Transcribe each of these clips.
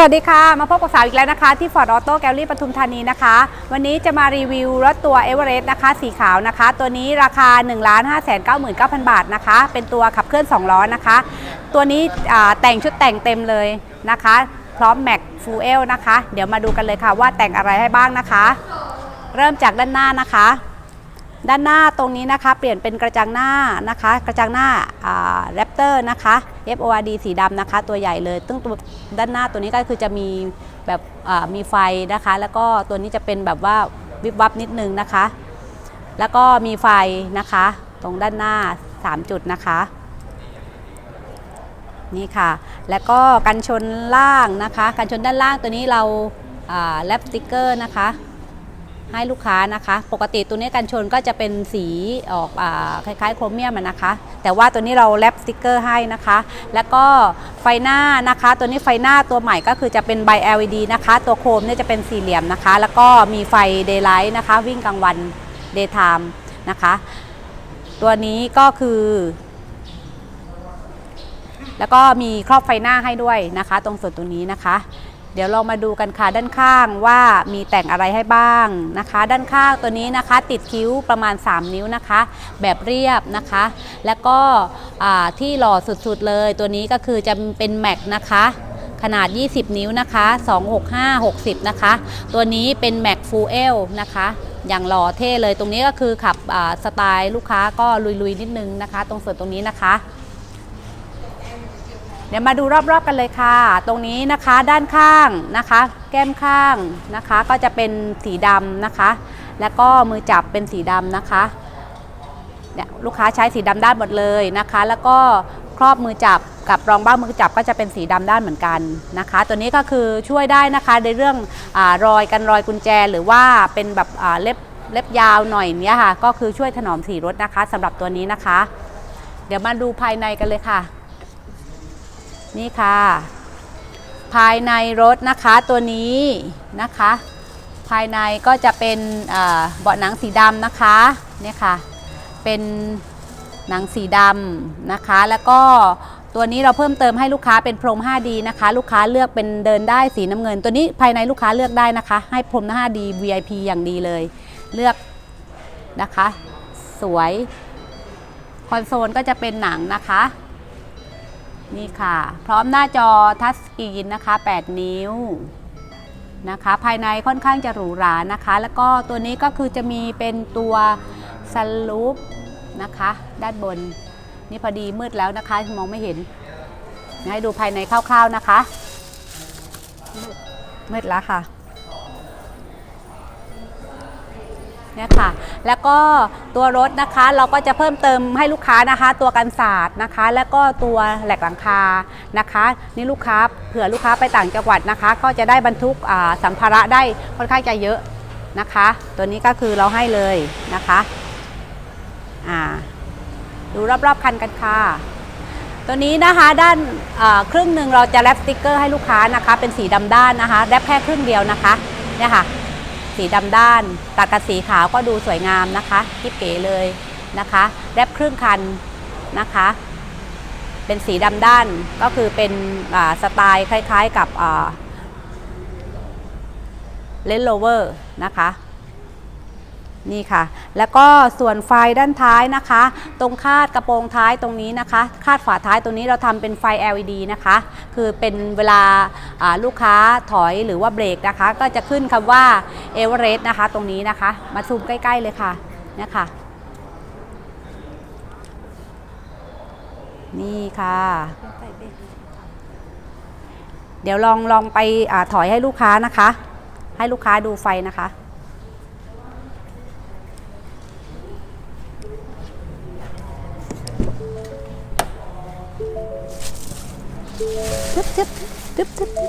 สวัสดีค่ะ มาพบกับสาวอีกแล้วนะคะ ที่ Ford Auto Gallery ปทุมธานีนะคะ วันนี้จะมารีวิวรถตัว Everest นะคะ สีขาวนะคะ ตัวนี้ราคา 1 5 9 9 9 0 0 บาทนะคะ เป็นตัวขับเคลื่อน 2 ล้อนะคะ ตัวนี้แต่งชุดแต่งเต็มเลยนะคะ พร้อมแม็กฟูเอลนะคะ เดี๋ยวมาดูกันเลยค่ะว่าแต่งอะไรให้บ้างนะคะ เริ่มจากด้านหน้านะคะ ด้านหน้าตรงนี้นะคะ เปลี่ยนเป็นกระจังหน้านะคะ กระจังหน้าแรป เตอร์นะคะ FORD สีดำนะคะ ตัวใหญ่เลยตึ้งตัวด้านหน้าตัวนี้ก็คือจะมีแบบมีไฟนะคะ แล้วก็ตัวนี้จะเป็นแบบว่าวิบวับนิดนึงนะคะ แล้วก็มีไฟนะคะ ตรงด้านหน้า 3 จุดนะคะนี่ค่ะ แล้วก็กันชนล่างนะคะ กันชนด้านล่างตัวนี้เราแลปสติกเกอร์นะคะ ให้ลูกค้านะคะ ปกติตัวนี้กันชนก็จะเป็นสีออกอคล้ายๆโครเมียมนะคะ แต่ว่าตัวนี้เราแรปสติกเกอร์ให้นะคะ แล้วก็ไฟหน้านะคะ ตัวนี้ไฟหน้าตัวใหม่ก็คือจะเป็นไบ LED นะคะ ตัวโคมเนี่ยจะเป็นสี่เหลี่ยมนะคะ แล้วก็มีไฟ Daylight นะคะ วิ่งกลางวัน Daytime นะคะ ตัวนี้ก็คือ แล้วก็มีครอบไฟหน้าให้ด้วยนะคะ ตรงส่วนตรงนี้นะคะ ดี๋ยวเรามาดูกันค่ะด้านข้างว่ามีแต่งอะไรให้บ้างนะคะ ด้านข้างตัวนี้นะคะ ติดคิ้วประมาณ 3 นิ้วนะคะ แบบเรียบนะคะ แล้วก็ที่หล่อสุดๆเลย ตัวนี้ก็คือจะเป็นแม็กนะคะ ขนาด 20 นิ้วนะคะ 265 60 นะคะ ตัวนี้เป็นแม็กฟูเอลนะคะอย่างหล่อเท่เลยตรงนี้ก็คือขับสไตล์ลูกค้าก็ลุยๆนิดนึงนะคะ ตรงส่วนตรงนี้นะคะ เดี๋ยวมาดูรอบๆกันเลยค่ะ ตรงนี้นะคะด้านข้างนะคะ แก้มข้างนะคะ ก็จะเป็นสีดำนะคะ แล้วก็มือจับเป็นสีดำนะคะเนี่ยลูกค้าใช้สีดำด้านหมดเลยนะคะ แล้วก็ครอบมือจับกับรองเบ้ามือจับก็จะเป็นสีดำด้านเหมือนกันนะคะ ตัวนี้ก็คือช่วยได้นะคะในเรื่องอรอยกันรอยกุญแจ หรือว่าเป็นแบบเล็บเล็บยาวหน่อยเนี้ยค่ะ ก็คือช่วยถนอมสีรถนะคะสำหรับตัวนี้นะคะ เดี๋ยวมาดูภายในกันเลยค่ะ นี่ค่ะ ภายในรถนะคะตัวนี้นะคะ ภายในก็จะเป็นเบาะหนังสีดำนะคะเนี่ยค่ะ เป็นหนังสีดำนะคะ แล้วก็ตัวนี้เราเพิ่มเติมให้ลูกค้าเป็นพรม 5D นะคะ ลูกค้าเลือกเป็นเดินได้สีน้ำเงิน ตัวนี้ภายในลูกค้าเลือกได้นะคะ ให้พรม 5D VIP อย่างดีเลย เลือกนะคะ สวย คอนโซลก็จะเป็นหนังนะคะ นี่ค่ะ พร้อมหน้าจอทัชสกรีนนะคะ 8 นิ้วนะคะ ภายในค่อนข้างจะหรูหรานะคะ แล้วก็ตัวนี้ก็คือจะมีเป็นตัวสลูปนะคะ ด้านบน นี่พอดีมืดแล้วนะคะ มองไม่เห็น ให้ดูภายในคร่าวๆนะคะ มืดแล้วค่ะ เนี่ยค่ะ แล้วก็ตัวรถนะคะเราก็จะเพิ่มเติมให้ลูกค้านะคะ ตัวกันศาสตร์นะคะ แล้วก็ตัวแหลกหลังคานะคะ นี่ลูกค้าเผื่อลูกค้าไปต่างจังหวัดนะคะ ก็จะได้บรรทุกสัมภาระได้ค่อนข้างจะเยอะนะคะ ตัวนี้ก็คือเราให้เลยนะคะอ่าดูรอบๆคันกันค่ะตัวนี้นะคะด้านครึ่งหนึ่งเราจะแรปสติกเกอร์ให้ลูกค้านะคะ เป็นสีดำด้านนะคะแรปแค่ครึ่งเดียวนะคะเนี่ยค่ะ สีดำด้าน ตัดกับสีขาวก็ดูสวยงามนะคะกิ๊บเก๋เลยนะคะแรปครึ่งคันนะคะ เป็นสีดำด้านก็คือเป็นสไตล์คล้ายๆกับเลนโลเวอร์นะคะ นี่ค่ะ แล้วก็ส่วนไฟด้านท้ายนะคะ ตรงคาดกระโปรงท้ายตรงนี้นะคะ คาดฝาท้ายตรงนี้เราทำเป็นไฟ LED นะคะ คือเป็นเวลาลูกค้าถอยหรือว่าเบรกนะคะ ก็จะขึ้นคำว่า e v e r e s t นะคะ ตรงนี้นะคะ มาซูมใกล้ ๆ เลยค่ะนี่ค่ะนี่ค่ะ เดี๋ยวลองลองไปอถอยให้ลูกค้านะคะ ให้ลูกค้าดูไฟนะคะ Tiếp tiếp Tiếp tiếp tiếp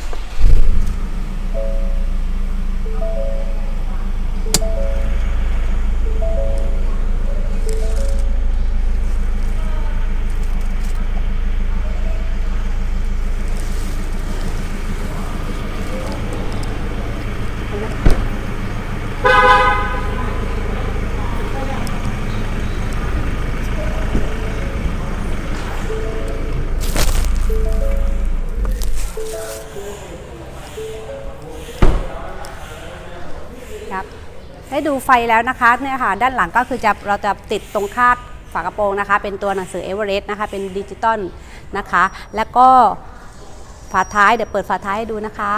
ได้ดูไฟแล้วนะคะเนี่ยค่ะด้านหลังก็คือจะเราจะติดตรงคาดฝากระโปรงนะคะ เป็นตัวหนังสือเอเวอเรสต์นะคะ เป็นดิจิตอลนะคะ แล้วก็ฝาท้ายเดี๋ยวเปิดฝาท้ายให้ดูนะคะ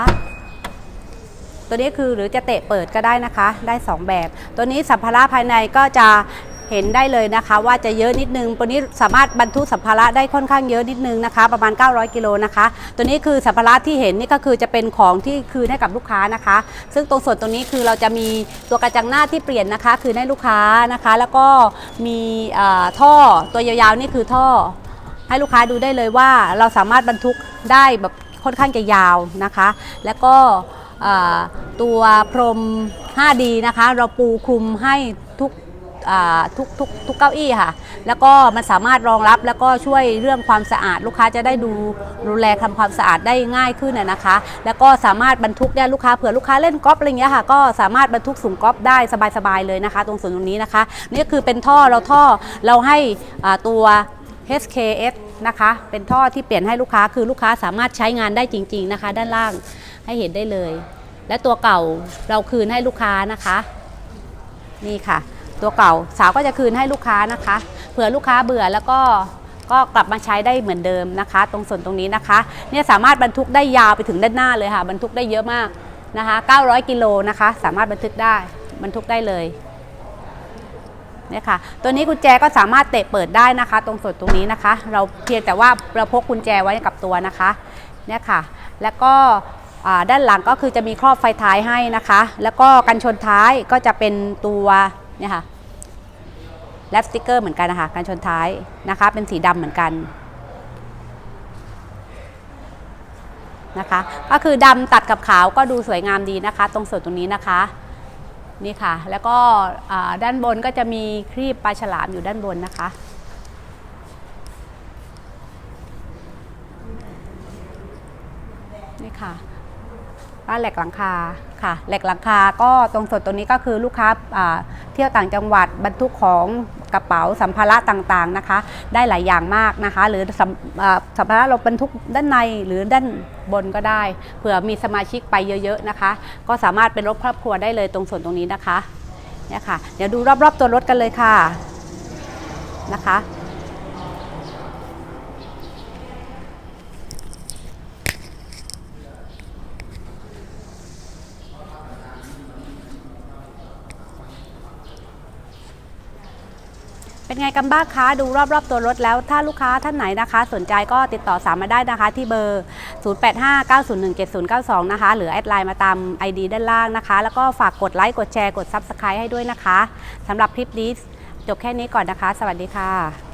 ตัวนี้คือหรือจะเตะเปิดก็ได้นะคะ ได้ 2 แบบ ตัวนี้สัมภาระภายในก็จะ เห็นได้เลยนะคะ ว่าจะเยอะนิดนึง ตัวนี้สามารถบรรทุกสัมภาระได้ค่อนข้างเยอะนิดนึงนะคะ ประมาณ 900 กิโลนะคะ ตัวนี้คือสัมภาระที่เห็นนี่ก็คือจะเป็นของที่คืนให้กับลูกค้านะคะ ซึ่งตรงส่วนตรงนี้คือเราจะมีตัวกระจังหน้าที่เปลี่ยนนะคะ คืนให้ลูกค้านะคะ แล้วก็มีท่อตัวยาวๆนี่คือท่อ ให้ลูกค้าดูได้เลยว่าเราสามารถบรรทุกได้แบบค่อนข้างจะยาวนะคะ แล้วก็ตัวพรม 5D นะคะ เราปูคลุมให้ ทุกทุกทุกเก้าอี้ค่ะ แล้วก็มันสามารถรองรับแล้วก็ช่วยเรื่องความสะอาดลูกค้าจะได้ดูดูแลทำความสะอาดได้ง่ายขึ้นนะนะคะ แล้วก็สามารถบรรทุกได้ลูกค้าเผื่อลูกค้าเล่นกอล์ฟอะไรเงี้ยค่ะก็สามารถบรรทุกสูงกอล์ฟได้สบายๆเลยนะคะ ตรงส่วนตรงนี้นะคะนี่คือเป็นท่อเราท่อเราให้ตัว HKS นะคะเป็นท่อที่เปลี่ยนให้ลูกค้าคือลูกค้าสามารถใช้งานได้จริง ๆนะคะ ด้านล่างให้เห็นได้เลย และตัวเก่าเราคืนให้ลูกค้านะคะ นี่ค่ะ ตัวเก่า สาวก็จะคืนให้ลูกค้านะคะ เผื่อลูกค้าเบื่อแล้วก็ก็กลับมาใช้ได้เหมือนเดิมนะคะ ตรงส่วนตรงนี้นะคะ เนี่ยสามารถบรรทุกได้ยาวไปถึงด้านหน้าเลยค่ะ บรรทุกได้เยอะมากนะคะ 900 กิโลนะคะ สามารถบรรทุกได้ บรรทุกได้เลยเนี่ยค่ะ ตัวนี้กุญแจก็สามารถเตะเปิดได้นะคะ ตรงส่วนตรงนี้นะคะ เราเพียงแต่ว่าเราพกกุญแจไว้กับตัวนะคะ เนี่ยค่ะ แล้วก็ด้านหลังก็คือจะมีครอบไฟท้ายให้นะคะ แล้วก็กันชนท้ายก็จะเป็นตัวเนี่ยค่ะ แลปสติกเกอร์เหมือนกันนะคะกันชนท้ายนะคะ เป็นสีดำเหมือนกันนะคะ ก็คือดำตัดกับขาวก็ดูสวยงามดีนะคะ ตรงส่วนตรงนี้นะคะนี่ค่ะ แล้วก็ด้านบนก็จะมีครีบปลาฉลามอยู่ด้านบนนะคะ นี่ค่ะ บ้านแหลกหลังคาค่ะแหลกหลังคาก็ตรงส่วนตรงนี้ก็คือลูกค้าอ่าเที่ยวต่างจังหวัดบรรทุกของกระเป๋าสัมภาระต่างๆนะคะ ได้หลายอย่างมากนะคะ หรือสัมอ่าสัมภาระเราบรรทุกด้านในหรือด้านบนก็ได้เผื่อมีสมาชิกไปเยอะๆนะคะ ก็สามารถเป็นรถครอบครัวได้เลยตรงส่วนตรงนี้นะคะเนี่ยค่ะเดี๋ยวดูรอบๆตัวรถกันเลยค่ะนะคะ เป็นไงกันบ้างคะดูรอบๆตัวรถแล้วถ้าลูกค้าท่านไหนนะคะ สนใจก็ติดต่อสามมาได้นะคะที่เบอร์ 0859017092 นะคะ หรือแอดไลน์มาตาม ID ด้านล่างนะคะ แล้วก็ฝากกดไลค์กดแชร์กด Subscribe ให้ด้วยนะคะสำหรับคลิปนี้จบแค่นี้ก่อนนะคะ สวัสดีค่ะ